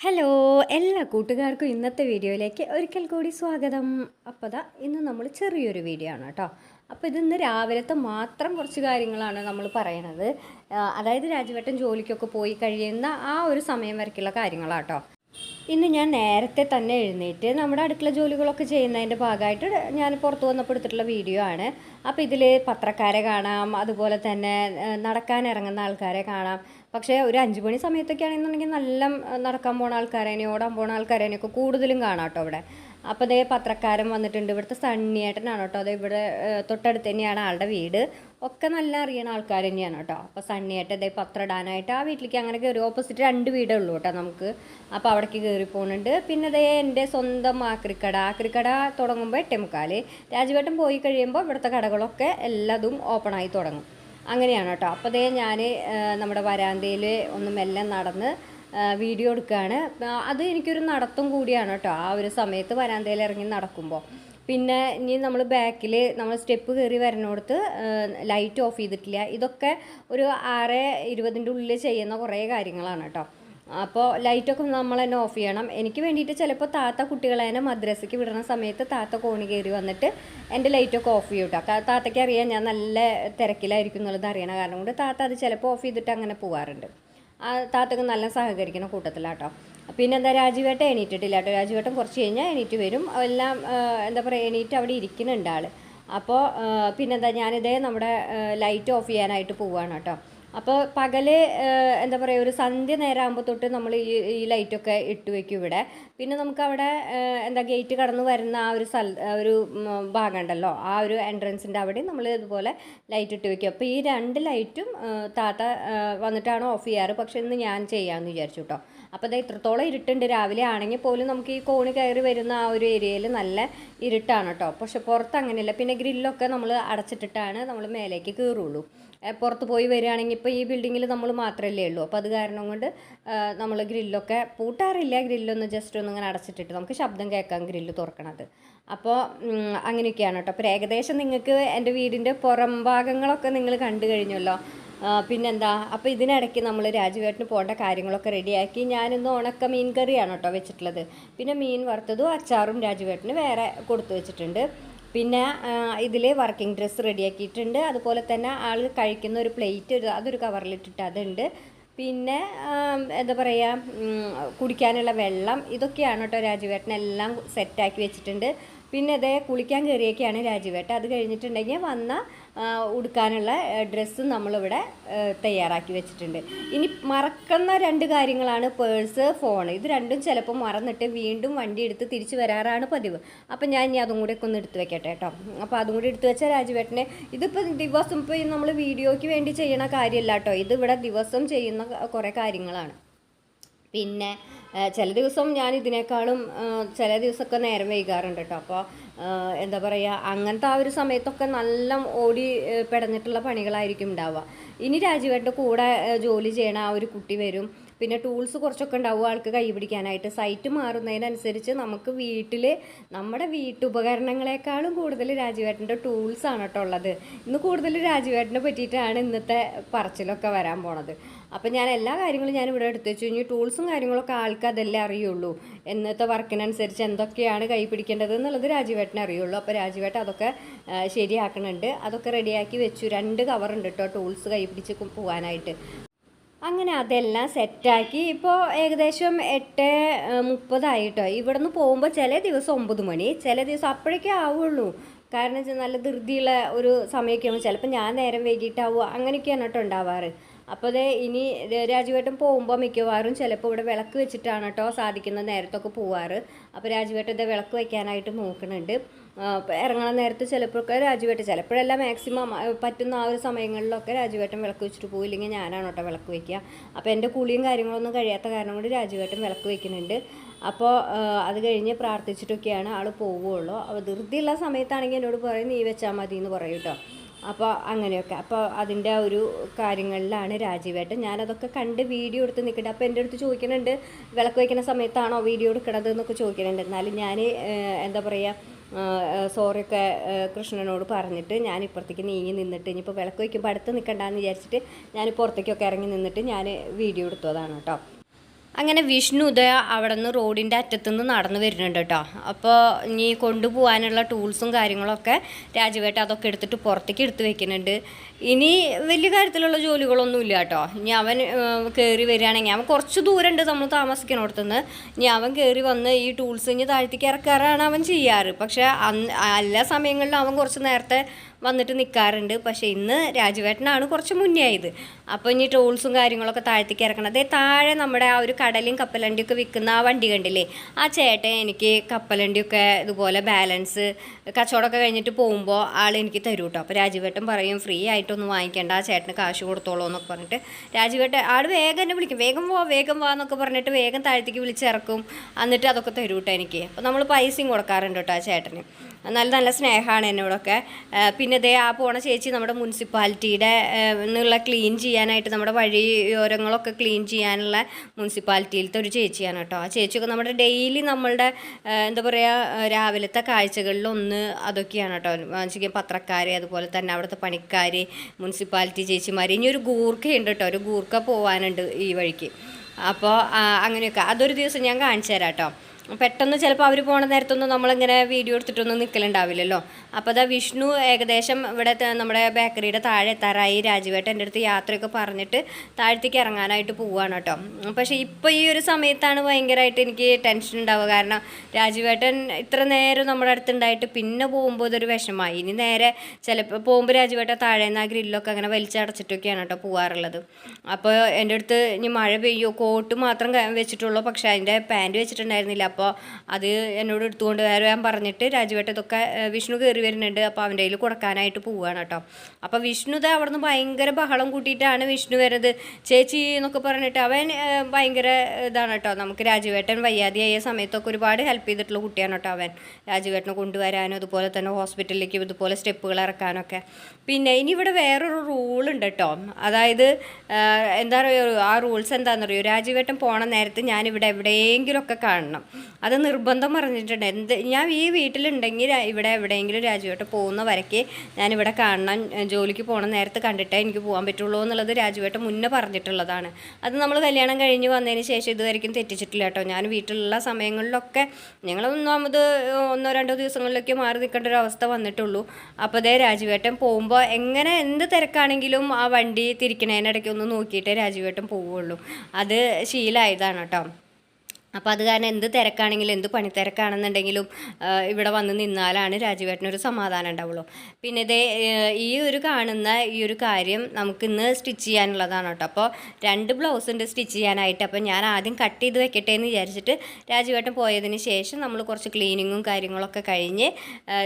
Hello എല്ലാ കൂട്ടുകാർക്കും ഇന്നത്തെ വീഡിയോയിലേക്ക് ഒരിക്കൽ കൂടി സ്വാഗതം. അപ്പോൾ ദാ ഇന്ന് നമ്മൾ ചെറിയൊരു വീഡിയോ ആണ് കേട്ടോ. അപ്പോൾ ഇതിന്ന് രാവിലത്തെ മാത്രം കുറച്ച് കാര്യങ്ങളാണ് നമ്മൾ പറയണത്. അതായത് രാജുവേട്ടൻ ജോലിക്കൊക്കെ പോയി കഴിയുന്ന ആ ഒരു സമയം വരയ്ക്കുള്ള കേട്ടോ. ഇന്ന് ഞാൻ നേരത്തെ തന്നെ എഴുന്നേറ്റ് നമ്മുടെ അടുക്കള ജോലികളൊക്കെ ചെയ്യുന്നതിന്റെ ഭാഗമായിട്ട് ഞാൻ പുറത്ത് വന്നപ്പോൾ എടുത്തിട്ടുള്ള വീഡിയോ ആണ്. അപ്പോൾ ഇതിൽ പത്രക്കാരെ കാണാം അതുപോലെ തന്നെ നടക്കാൻ ഇറങ്ങുന്ന ആൾക്കാരെ കാണാം പക്ഷേ ഒരു അഞ്ച് മണി സമയത്തൊക്കെ ആണെന്നുണ്ടെങ്കിൽ നല്ല നടക്കാൻ പോണ ആൾക്കാരേനെയും ഓടാൻ പോണ ആൾക്കാരേനെയൊക്കെ കൂടുതലും കാണാം കേട്ടോ ഇവിടെ. അപ്പോൾ അതേ പത്രക്കാരൻ വന്നിട്ടുണ്ട്. ഇവിടുത്തെ സണ്ണിയേട്ടനാണ് കേട്ടോ. അത് ഇവിടെ തൊട്ടടുത്ത് തന്നെയാണ് ആളുടെ വീട്. ഒക്കെ നല്ല അറിയണ ആൾക്കാർ തന്നെയാണ് കേട്ടോ. അപ്പോൾ സണ്ണിയേട്ടൻ ഇതേ പത്രം ഇടാനായിട്ട് ആ വീട്ടിലേക്ക് അങ്ങനെ കയറി ഓപ്പോസിറ്റ് രണ്ട് വീടേ ഉള്ളൂ കേട്ടോ നമുക്ക്. അപ്പോൾ അവിടേക്ക് കയറി പോകുന്നുണ്ട് പിന്നെ അതേ എന്റെ സ്വന്തം ആക്രിക്കട. ആക്രിക്കട തുടങ്ങുമ്പോൾ എട്ടേ മുക്കാൽ രാജുവേട്ടൻ പോയി കഴിയുമ്പോൾ ഇവിടുത്തെ കടകളൊക്കെ എല്ലാതും ഓപ്പണായി തുടങ്ങും. അങ്ങനെയാണ് കേട്ടോ. അപ്പോൾ അതേ ഞാൻ നമ്മുടെ വരാന്തയിൽ ഒന്ന് മെല്ലെ നടന്ന് വീഡിയോ എടുക്കുകയാണ് അത് എനിക്കൊരു നടത്തും കൂടിയാണ് കേട്ടോ ആ ഒരു സമയത്ത് വരാന്തയിൽ ഇറങ്ങി നടക്കുമ്പോൾ പിന്നെ ഇനി നമ്മൾ ബാക്കിൽ നമ്മൾ സ്റ്റെപ്പ് കയറി വരുന്നിടത്ത് ലൈറ്റ് ഓഫ് ചെയ്തിട്ടില്ല. ഇതൊക്കെ ഒരു ആറ് ഇരുപതിന്റെ ഉള്ളിൽ ചെയ്യുന്ന കുറേ കാര്യങ്ങളാണ് കേട്ടോ. അപ്പോൾ ലൈറ്റൊക്കെ നമ്മൾ തന്നെ ഓഫ് ചെയ്യണം. എനിക്ക് വേണ്ടിയിട്ട് ചിലപ്പോൾ താത്ത കുട്ടികളെ തന്നെ മദ്രസയ്ക്ക് വിടുന്ന സമയത്ത് താത്ത കോണി കയറി വന്നിട്ട് എന്റെ ലൈറ്റൊക്കെ ഓഫ് ചെയ്യും കേട്ടോ താത്തയ്ക്ക് അറിയാം ഞാൻ നല്ല തിരക്കിലായിരിക്കും എന്നുള്ളത് അറിയണ കാരണം കൊണ്ട് താത്ത അത് ചിലപ്പോൾ ഓഫ് ചെയ്തിട്ട് അങ്ങനെ പോകാറുണ്ട് ആ താത്തക്ക് നല്ല സഹകരിക്കുന്ന കൂട്ടത്തിലാട്ടോ. പിന്നെ എന്താ രാജുവേട്ടൻ എണീറ്റിട്ടില്ല കേട്ടോ രാജുവേട്ടൻ കുറച്ച് കഴിഞ്ഞാൽ എണീറ്റ് വരും. എല്ലാം എന്താ പറയുക എണീറ്റ് അവിടെ ഇരിക്കുന്നുണ്ട് ആൾ അപ്പോൾ പിന്നെന്താ ഞാനിതേ നമ്മുടെ ലൈറ്റ് ഓഫ് ചെയ്യാനായിട്ട് പോവുകയാണ് കേട്ടോ അപ്പോൾ പകൽ എന്താ പറയുക ഒരു സന്ധ്യ നേരം ആകുമ്പോൾ തൊട്ട് നമ്മൾ ഈ ഈ ലൈറ്റൊക്കെ ഇട്ട് വെക്കും ഇവിടെ. പിന്നെ നമുക്ക് അവിടെ എന്താ ഗേറ്റ് കടന്നു വരുന്ന ആ ഒരു സ്ഥല ഒരു ഭാഗം ഉണ്ടല്ലോ ആ ഒരു എൻട്രൻസിന്റെ അവിടെ നമ്മൾ ഇതുപോലെ ലൈറ്റ് ഇട്ട് വെക്കും. അപ്പോൾ ഈ രണ്ട് ലൈറ്റും താത്ത വന്നിട്ടാണ് ഓഫ് ചെയ്യാറ്. പക്ഷെ ഇന്ന് ഞാൻ ചെയ്യാമെന്ന് വിചാരിച്ചു കേട്ടോ അപ്പോൾ അത് ഇത്രത്തോളം ഇരുട്ടുണ്ട്. രാവിലെ ആണെങ്കിൽ പോലും നമുക്ക് ഈ കോണി കയറി വരുന്ന ആ ഒരു ഏരിയയിൽ നല്ല ഇരുട്ടാണ് കേട്ടോ. പക്ഷെ പുറത്ത് അങ്ങനെയല്ല. പിന്നെ ഗ്രില്ലൊക്കെ നമ്മൾ അടച്ചിട്ടിട്ടാണ് നമ്മൾ മേലേക്ക് കയറുള്ളൂ. പുറത്ത് പോയി വരികയാണെങ്കിൽ ഇപ്പോൾ ഈ ബിൽഡിങ്ങിൽ നമ്മൾ മാത്രമല്ലേ ഉള്ളൂ. അപ്പോൾ അത് കാരണം കൊണ്ട് നമ്മൾ ഗ്രില്ലൊക്കെ പൂട്ടാറില്ല. ഗ്രില്ലൊന്ന് ജസ്റ്റ് ഒന്ന് ഇങ്ങനെ അടച്ചിട്ടിട്ട് നമുക്ക് ശബ്ദം കേൾക്കാം ഗ്രില്ല് തുറക്കണത്. അപ്പോൾ അങ്ങനെയൊക്കെയാണ് കേട്ടോ. അപ്പോൾ ഏകദേശം നിങ്ങൾക്ക് എന്റെ വീടിന്റെ പുറം ഭാഗങ്ങളൊക്കെ നിങ്ങൾ കണ്ടു കഴിഞ്ഞല്ലോ. പിന്നെന്താ? അപ്പോൾ ഇതിനിടയ്ക്ക് നമ്മൾ രാജുവേട്ടന് പോകേണ്ട കാര്യങ്ങളൊക്കെ റെഡിയാക്കി ഞാനിന്ന് ഉണക്ക മീൻ കറിയാണ് കേട്ടോ വെച്ചിട്ടുള്ളത്. പിന്നെ മീൻ വറുത്തതും അച്ചാറും രാജുവേട്ടന് വേറെ കൊടുത്തു വെച്ചിട്ടുണ്ട്. പിന്നെ ഇതിൽ വർക്കിംഗ് ഡ്രസ്സ് റെഡിയാക്കിയിട്ടുണ്ട്. അതുപോലെ തന്നെ ആൾ കഴിക്കുന്ന ഒരു പ്ലേറ്റ് ഒരു അതൊരു കവറിലിട്ടിട്ട് അതുണ്ട്. പിന്നെ എന്താ പറയുക കുടിക്കാനുള്ള വെള്ളം ഇതൊക്കെയാണ് കേട്ടോ രാജുവേട്ടനെല്ലാം സെറ്റാക്കി വെച്ചിട്ടുണ്ട്. പിന്നെ അതേ കുളിക്കാൻ കയറിയൊക്കെയാണ് രാജുവേട്ടൻ അത് കഴിഞ്ഞിട്ടുണ്ടെങ്കിൽ വന്ന ഉടുക്കാനുള്ള ഡ്രസ്സ് നമ്മളിവിടെ തയ്യാറാക്കി വെച്ചിട്ടുണ്ട്. ഇനി മറക്കുന്ന രണ്ട് കാര്യങ്ങളാണ് പേഴ്സ് ഫോൺ ഇത് രണ്ടും ചിലപ്പോൾ മറന്നിട്ട് വീണ്ടും വണ്ടി എടുത്ത് തിരിച്ചു വരാറാണ് പതിവ്. അപ്പം ഞാൻ ഇനി അതും കൂടെ ഒക്കെ ഒന്ന് എടുത്ത് വെക്കട്ടെ കേട്ടോ. അപ്പോൾ അതും കൂടി എടുത്ത് വെച്ചാൽ രാജുവേട്ടനെ ഇതിപ്പോൾ ദിവസം ഇപ്പോൾ നമ്മൾ വീഡിയോയ്ക്ക് വേണ്ടി ചെയ്യണ കാര്യമല്ല കേട്ടോ. ഇത് ഇവിടെ ദിവസം ചെയ്യുന്ന കുറേ കാര്യങ്ങളാണ്. പിന്നെ ചില ദിവസം ഞാൻ ഇതിനേക്കാളും ചില ദിവസമൊക്കെ നേരം വൈകാറുണ്ട് കേട്ടോ. അപ്പോൾ എന്താ പറയുക അങ്ങനത്തെ ആ ഒരു സമയത്തൊക്കെ നല്ല ഓടി പെടഞ്ഞിട്ടുള്ള പണികളായിരിക്കും ഉണ്ടാവുക. ഇനി രാജീവേട്ടന്റെ കൂടെ ജോലി ചെയ്യണ ആ ഒരു കുട്ടി വരും. പിന്നെ ടൂൾസ് കുറച്ചൊക്കെ ഉണ്ടാവും ആൾക്ക് കൈ പിടിക്കാനായിട്ട്. സൈറ്റ് മാറുന്നതിനനുസരിച്ച് നമുക്ക് വീട്ടിൽ നമ്മുടെ വീട്ടുപകരണങ്ങളെക്കാളും കൂടുതൽ രാജുവേട്ടന്റെ ടൂൾസ് ആണ് കേട്ടോ ഉള്ളത്. ഇന്ന് കൂടുതൽ രാജുവേട്ടനെ പറ്റിയിട്ടാണ് ഇന്നത്തെ പറച്ചിലൊക്കെ വരാൻ പോണത്. അപ്പം ഞാൻ എല്ലാ കാര്യങ്ങളും ഞാൻ ഇവിടെ എടുത്തു വെച്ചു. ഇനി ടൂൾസും കാര്യങ്ങളൊക്കെ ആൾക്ക് അതല്ലേ അറിയുള്ളൂ. ഇന്നത്തെ വർക്കിനനുസരിച്ച് എന്തൊക്കെയാണ് കൈ പിടിക്കേണ്ടത് എന്നുള്ളത് രാജുവേട്ടനെ അറിയുള്ളൂ. അപ്പോൾ രാജുവേട്ടൻ അതൊക്കെ ശരിയാക്കണുണ്ട്. അതൊക്കെ റെഡിയാക്കി വെച്ചു. രണ്ട് കവറുണ്ട് കേട്ടോ ടൂൾസ് കൈ പിടിച്ച് പോകാനായിട്ട് അങ്ങനെ അതെല്ലാം സെറ്റാക്കി. ഇപ്പോൾ ഏകദേശം എട്ട് മുപ്പതായിട്ടോ. ഇവിടെ നിന്ന് പോകുമ്പോൾ ചില ദിവസം ഒമ്പത് മണി ചില ദിവസം അപ്പോഴേക്കേ ആവുള്ളൂ. കാരണം വെച്ചാൽ നല്ല ധൃതിയുള്ള ഒരു സമയമൊക്കെ ആകുമ്പോൾ ചിലപ്പോൾ ഞാൻ നേരം വൈകിട്ടാവുക അങ്ങനെയൊക്കെയാണ് കേട്ടോ ഉണ്ടാവാറ്. അപ്പോൾ അതേ ഇനി രാജുവേട്ടൻ പോകുമ്പോൾ മിക്കവാറും ചിലപ്പോൾ ഇവിടെ വിളക്ക് വെച്ചിട്ടാണ് കേട്ടോ സാധിക്കുന്ന നേരത്തൊക്കെ പോവാറ്. അപ്പോൾ രാജുവേട്ടൻ ഇതേ വിളക്ക് വയ്ക്കാനായിട്ട് നോക്കുന്നുണ്ട് ഇറങ്ങണ നേരത്ത് ചിലപ്പോഴൊക്കെ രാജുവേട്ടൻ ചിലപ്പോഴല്ല മാക്സിമം പറ്റുന്ന ആ ഒരു സമയങ്ങളിലൊക്കെ രാജുവേട്ടൻ വിളക്ക് വെച്ചിട്ട് പോയില്ലെങ്കിൽ ഞാനാണ് കേട്ടോ വിളക്ക് വയ്ക്കുക അപ്പോൾ എന്റെ കുളിയും കാര്യങ്ങളൊന്നും കഴിയാത്ത കാരണം കൊണ്ട് രാജുവേട്ടൻ വിളക്ക് വയ്ക്കുന്നുണ്ട് അപ്പോൾ അത് കഴിഞ്ഞ് പ്രാർത്ഥിച്ചിട്ടൊക്കെയാണ് ആൾ പോവുകയുള്ളൂ അപ്പോൾ ധൃതിയുള്ള സമയത്താണെങ്കിൽ എന്നോട് പറയും നീ വെച്ചാൽ മതി എന്ന് പറയും കേട്ടോ അപ്പോൾ അങ്ങനെയൊക്കെ. അപ്പോൾ അതിന്റെ ഒരു കാര്യങ്ങളിലാണ് രാജീവേട്ടൻ. ഞാനതൊക്കെ കണ്ട് വീഡിയോ എടുത്ത് നിൽക്കട്ടെ അപ്പോൾ എന്റെ അടുത്ത് ചോദിക്കുന്നുണ്ട് വിളക്ക് വയ്ക്കുന്ന സമയത്താണോ വീഡിയോ എടുക്കണത്? എന്നൊക്കെ ചോദിക്കുന്നുണ്ട്. എന്നാലും ഞാൻ എന്താ പറയുക സോറിയൊക്കെ കൃഷ്ണനോട് പറഞ്ഞിട്ട് ഞാൻ ഇപ്പുറത്തേക്ക് നീങ്ങി നിന്നിട്ട് ഇനിയിപ്പോൾ വിളക്ക് വയ്ക്കുമ്പോൾ അടുത്ത് നിൽക്കണ്ടെന്ന് വിചാരിച്ചിട്ട് ഞാൻ പുറത്തേക്കൊക്കെ ഇറങ്ങി നിന്നിട്ട് ഞാൻ വീഡിയോ എടുത്തതാണ് കേട്ടോ. അങ്ങനെ വിഷ്ണു ഉദയ അവിടെ നിന്ന് റോഡിന്റെ അറ്റത്തുനിന്ന് നടന്നു വരുന്നുണ്ട് കേട്ടോ. അപ്പോൾ ഇനി കൊണ്ടുപോകാനുള്ള ടൂൾസും കാര്യങ്ങളൊക്കെ രാജുവേട്ട അതൊക്കെ എടുത്തിട്ട് പുറത്തേക്ക് എടുത്തു വെക്കുന്നുണ്ട്. ഇനി വലിയ കാര്യത്തിലുള്ള ജോലികളൊന്നും ഇല്ല കേട്ടോ. ഇനി അവൻ കയറി വരികയാണെങ്കിൽ അവൻ കുറച്ച് ദൂരമുണ്ട് നമ്മൾ താമസിക്കുന്നിടത്തുനിന്ന് ഇനി അവൻ കയറി വന്ന് ഈ ടൂൾസ് ഇനി താഴ്ത്തിക്ക് ഇറക്കാറാണ് അവൻ ചെയ്യാറ്. പക്ഷേ എല്ലാ സമയങ്ങളിലും അവൻ കുറച്ച് നേരത്തെ വന്നിട്ട് നിൽക്കാറുണ്ട് പക്ഷേ ഇന്ന് രാജുവേട്ടനാണ് കുറച്ച് മുന്നേ ആയത്. അപ്പോൾ ഇനി ടൂൾസും കാര്യങ്ങളൊക്കെ താഴ്ത്തേക്ക് ഇറക്കണം. അതേ താഴെ നമ്മുടെ ആ ഒരു കടലും കപ്പലണ്ടിയൊക്കെ വിൽക്കുന്ന ആ വണ്ടി കണ്ടില്ലേ? ആ ചേട്ടൻ എനിക്ക് കപ്പലണ്ടിയൊക്കെ ഇതുപോലെ ബാലൻസ് കച്ചവടമൊക്കെ കഴിഞ്ഞിട്ട് പോകുമ്പോൾ ആൾ എനിക്ക് തരൂ കേട്ടോ അപ്പോൾ രാജുവേട്ടൻ പറയും ഫ്രീ ആയിട്ടൊന്നും വാങ്ങിക്കേണ്ട. ആ ചേട്ടന് കാശ് കൊടുത്തോളൂ എന്നൊക്കെ പറഞ്ഞിട്ട് രാജുവേട്ടൻ ആൾ വേഗം എന്നെ വിളിക്കും. വേഗം വാ വേഗം വാ എന്നൊക്കെ പറഞ്ഞിട്ട് വേഗം താഴത്തേക്ക് വിളിച്ചിറക്കും. എന്നിട്ട് അതൊക്കെ തരൂ കേട്ടോ എനിക്ക്. അപ്പോൾ നമ്മൾ പൈസയും കൊടുക്കാറുണ്ട് കേട്ടോ ആ ചേട്ടന്. നല്ല നല്ല സ്നേഹമാണ് എന്നോടൊക്കെ. പിന്നെ ദേ ആ പോണ ചേച്ചി നമ്മുടെ മുനിസിപ്പാലിറ്റിയുടെ എന്നുള്ള ക്ലീൻ ചെയ്യാനായിട്ട് നമ്മുടെ വഴിയോരങ്ങളൊക്കെ ക്ലീൻ ചെയ്യാനുള്ള മുനിസിപ്പാലിറ്റിയിലത്തെ ഒരു ചേച്ചിയാണ് കേട്ടോ. ആ ചേച്ചിയൊക്കെ നമ്മുടെ ഡെയിലി നമ്മളുടെ എന്താ പറയുക രാവിലത്തെ കാഴ്ചകളിലൊന്ന് അതൊക്കെയാണ് കേട്ടോ. വെച്ചാൽ പത്രക്കാർ അതുപോലെ തന്നെ അവിടുത്തെ പണിക്കാർ മുനിസിപ്പാലിറ്റി ചേച്ചിമാർ ഇനി ഒരു ഗൂർക്കയുണ്ട് കേട്ടോ. ഒരു ഗൂർക്ക പോവാനുണ്ട് ഈ വഴിക്ക്. അപ്പോൾ അങ്ങനെയൊക്കെ. അതൊരു ദിവസം ഞാൻ കാണിച്ചു തരാം കേട്ടോ. പെട്ടെന്ന് ചിലപ്പോൾ അവർ പോണ നേരത്തൊന്നും നമ്മളിങ്ങനെ വീഡിയോ എടുത്തിട്ടൊന്നും നിൽക്കലുണ്ടാവില്ലല്ലോ അപ്പോൾ അതാ വിഷ്ണു ഏകദേശം ഇവിടെ നമ്മുടെ ബേക്കറിയുടെ താഴെ എത്താറായി. രാജുവേട്ടൻ എന്റെ അടുത്ത് യാത്രയൊക്കെ പറഞ്ഞിട്ട് താഴത്തേക്ക് ഇറങ്ങാനായിട്ട് പോവുകയാണ് കേട്ടോ. പക്ഷേ ഇപ്പോൾ ഈ ഒരു സമയത്താണ് ഭയങ്കരമായിട്ട് എനിക്ക് ടെൻഷൻ ഉണ്ടാവുക. കാരണം രാജുവേട്ടൻ ഇത്ര നേരം നമ്മുടെ അടുത്തുണ്ടായിട്ട് പിന്നെ പോകുമ്പോൾ ഇതൊരു വിഷമമായി ഇനി നേരെ ചിലപ്പോൾ പോകുമ്പോൾ രാജുവേട്ടൻ താഴെ നിന്ന് ആ ഗ്രില്ലൊക്കെ അങ്ങനെ വലിച്ചടച്ചിട്ടൊക്കെയാണ് കേട്ടോ പോവാറുള്ളത്. അപ്പോൾ എന്റെ അടുത്ത് ഇനി മഴ പെയ്യോ? കോട്ട് മാത്രം വെച്ചിട്ടുള്ളൂ. പക്ഷേ അതിന്റെ പാന്റ് വെച്ചിട്ടുണ്ടായിരുന്നില്ല. അപ്പോൾ അത് എന്നോട് എടുത്തുകൊണ്ട് വരാൻ പറഞ്ഞിട്ട് രാജുവേട്ടതൊക്കെ വിഷ്ണു കയറി വരുന്നുണ്ട്. അപ്പോൾ അവന്റെ കയ്യിൽ കൊടുക്കാനായിട്ട് പോവുകയാണ് കേട്ടോ. അപ്പോൾ വിഷ്ണു ഇത് അവിടെ നിന്ന് ഭയങ്കര ബഹളം കൂട്ടിയിട്ടാണ് വിഷ്ണു വരുന്നത്. ചേച്ചി എന്നൊക്കെ പറഞ്ഞിട്ട് അവൻ ഭയങ്കര ഇതാണ് കേട്ടോ. നമുക്ക് രാജുവേട്ടൻ വയ്യാതെയായ സമയത്തൊക്കെ ഒരുപാട് ഹെൽപ്പ് ചെയ്തിട്ടുള്ള കുട്ടിയാണ് കേട്ടോ അവൻ. രാജുവേട്ടനെ കൊണ്ടുവരാനും അതുപോലെ തന്നെ ഹോസ്പിറ്റലിലേക്ക് ഇതുപോലെ സ്റ്റെപ്പുകൾ ഇറക്കാനൊക്കെ. പിന്നെ ഇനി ഇവിടെ വേറൊരു റൂൾ ഉണ്ട് കേട്ടോ. അതായത് എന്താ പറയുക ആ റൂൾസ് എന്താണെന്നറിയോ? രാജുവേട്ടൻ പോണ നേരത്ത് ഞാനിവിടെ എവിടെയെങ്കിലുമൊക്കെ കാണണം. അത് നിർബന്ധം പറഞ്ഞിട്ടുണ്ട്. എന്ത് ഞാൻ ഈ വീട്ടിലുണ്ടെങ്കിൽ ഇവിടെ എവിടെയെങ്കിലും രാജുവേട്ടൻ പോകുന്ന വരയ്ക്ക് ഞാനിവിടെ കാണണം ജോലിക്ക് പോകണം നേരത്തെ കണ്ടിട്ടേ എനിക്ക് പോകാൻ പറ്റുള്ളൂ എന്നുള്ളത് രാജുവേട്ടൻ മുന്നേ പറഞ്ഞിട്ടുള്ളതാണ്. അത് നമ്മൾ കല്യാണം കഴിഞ്ഞ് വന്നതിന് ശേഷം ഇതുവരെയും തെറ്റിച്ചിട്ടില്ല കേട്ടോ. ഞാൻ വീട്ടിലുള്ള സമയങ്ങളിലൊക്കെ ഞങ്ങൾ ഒന്നാമത് ഒന്നോ രണ്ടോ ദിവസങ്ങളിലൊക്കെ മാറി നിൽക്കേണ്ട ഒരു അവസ്ഥ വന്നിട്ടുള്ളൂ. അപ്പോൾ അതേ രാജുവേട്ടൻ പോകുമ്പോൾ എങ്ങനെ എന്ത് തിരക്കാണെങ്കിലും ആ വണ്ടി തിരിക്കണേനിടയ്ക്ക് ഒന്ന് നോക്കിയിട്ടേ രാജുവേട്ടൻ പോവുള്ളൂ അത് ശീലമായതാണ് കേട്ടോ. അപ്പോൾ അത് കാരണം എന്ത് തിരക്കാണെങ്കിലും എന്ത് പണി തിരക്കാണെന്നുണ്ടെങ്കിലും ഇവിടെ വന്ന് നിന്നാലാണ് രാജുവേട്ടനൊരു സമാധാനം ഉണ്ടാവുള്ളൂ. പിന്നെ ഇതേ ഈ ഒരു കാണുന്ന ഈ ഒരു കാര്യം നമുക്കിന്ന് സ്റ്റിച്ച് ചെയ്യാനുള്ളതാണ് കേട്ടോ. അപ്പോൾ രണ്ട് ബ്ലൗസ് ഉണ്ട് സ്റ്റിച്ച് ചെയ്യാനായിട്ട്. അപ്പോൾ ഞാൻ ആദ്യം കട്ട് ചെയ്ത് വെക്കട്ടെ എന്ന് വിചാരിച്ചിട്ട് രാജുവേട്ടൻ പോയതിന് ശേഷം നമ്മൾ കുറച്ച് ക്ലീനിങ്ങും കാര്യങ്ങളൊക്കെ കഴിഞ്ഞ്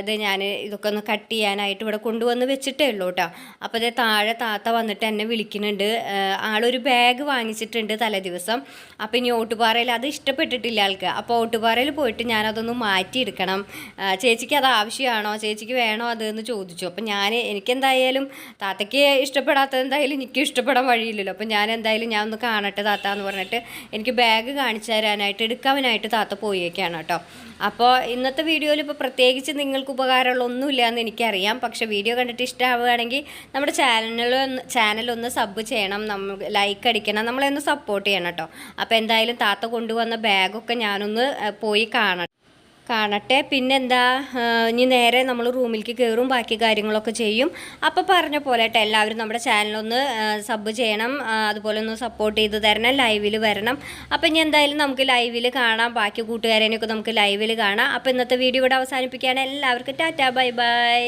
ഇത് ഞാൻ ഇതൊക്കെ ഒന്ന് കട്ട് ചെയ്യാനായിട്ട് ഇവിടെ കൊണ്ടുവന്ന് വെച്ചിട്ടേ ഉള്ളൂ കേട്ടോ. അപ്പോൾ ഇതേ താഴെ താത്ത വന്നിട്ട് എന്നെ വിളിക്കുന്നുണ്ട്. ആളൊരു ബാഗ് വാങ്ങിച്ചിട്ടുണ്ട് തലേ ദിവസം അപ്പോൾ ഇനി ഓട്ടുപാറയിൽ അത് ഇഷ്ടപ്പെട്ടിട്ടില്ല ആൾക്ക്. അപ്പോൾ ഓട്ടുപാറയിൽ പോയിട്ട് ഞാനതൊന്ന് മാറ്റിയെടുക്കണം. ചേച്ചിക്ക് അത് ആവശ്യമാണോ? ചേച്ചിക്ക് വേണോ അത് എന്ന് ചോദിച്ചു. അപ്പം ഞാൻ എനിക്കെന്തായാലും താത്തയ്ക്ക് ഇഷ്ടപ്പെടാത്തത് എന്തായാലും എനിക്ക് ഇഷ്ടപ്പെടാൻ വഴിയില്ലല്ലോ. അപ്പം ഞാൻ എന്തായാലും ഞാൻ ഒന്ന് കാണട്ടെ താത്ത എന്ന് പറഞ്ഞിട്ട് എനിക്ക് ബാഗ് കാണിച്ചു തരാനായിട്ട് എടുക്കാനായിട്ട് താത്ത പോയേക്കാണ് കേട്ടോ. അപ്പോൾ ഇന്നത്തെ വീഡിയോയിൽ ഇപ്പോൾ പ്രത്യേകിച്ച് നിങ്ങൾക്ക് ഉപകാരമുള്ള ഒന്നുമില്ല എന്ന് എനിക്കറിയാം. പക്ഷേ വീഡിയോ കണ്ടിട്ട് ഇഷ്ടമാവുകയാണെങ്കിൽ നമ്മുടെ ചാനൽ ചാനലൊന്ന് സബ് ചെയ്യണം. നമ്മൾ ലൈക്ക് അടിക്കണം. നമ്മളെ ഒന്ന് സപ്പോർട്ട് ചെയ്യണം കേട്ടോ. അപ്പോൾ എന്തായാലും താത്ത കൊണ്ടുവന്ന ബാഗൊക്കെ ഞാനൊന്ന് പോയി കാണണം കാണട്ടെ. പിന്നെന്താ ഇനി നേരെ നമ്മൾ റൂമിലേക്ക് കയറും ബാക്കി കാര്യങ്ങളൊക്കെ ചെയ്യും. അപ്പോൾ പറഞ്ഞ പോലെ കേട്ടോ എല്ലാവരും നമ്മുടെ ചാനലൊന്ന് സബ് ചെയ്യണം അതുപോലെ ഒന്ന് സപ്പോർട്ട് ചെയ്ത് തരണം ലൈവിൽ വരണം. അപ്പോൾ ഇനി എന്തായാലും നമുക്ക് ലൈവിൽ കാണാം ബാക്കി കൂട്ടുകാരനെയൊക്കെ നമുക്ക് ലൈവിൽ കാണാം. അപ്പോൾ ഇന്നത്തെ വീഡിയോ ഇവിടെ അവസാനിപ്പിക്കുകയാണ്. എല്ലാവർക്കും ടാറ്റാ ബൈ ബൈ.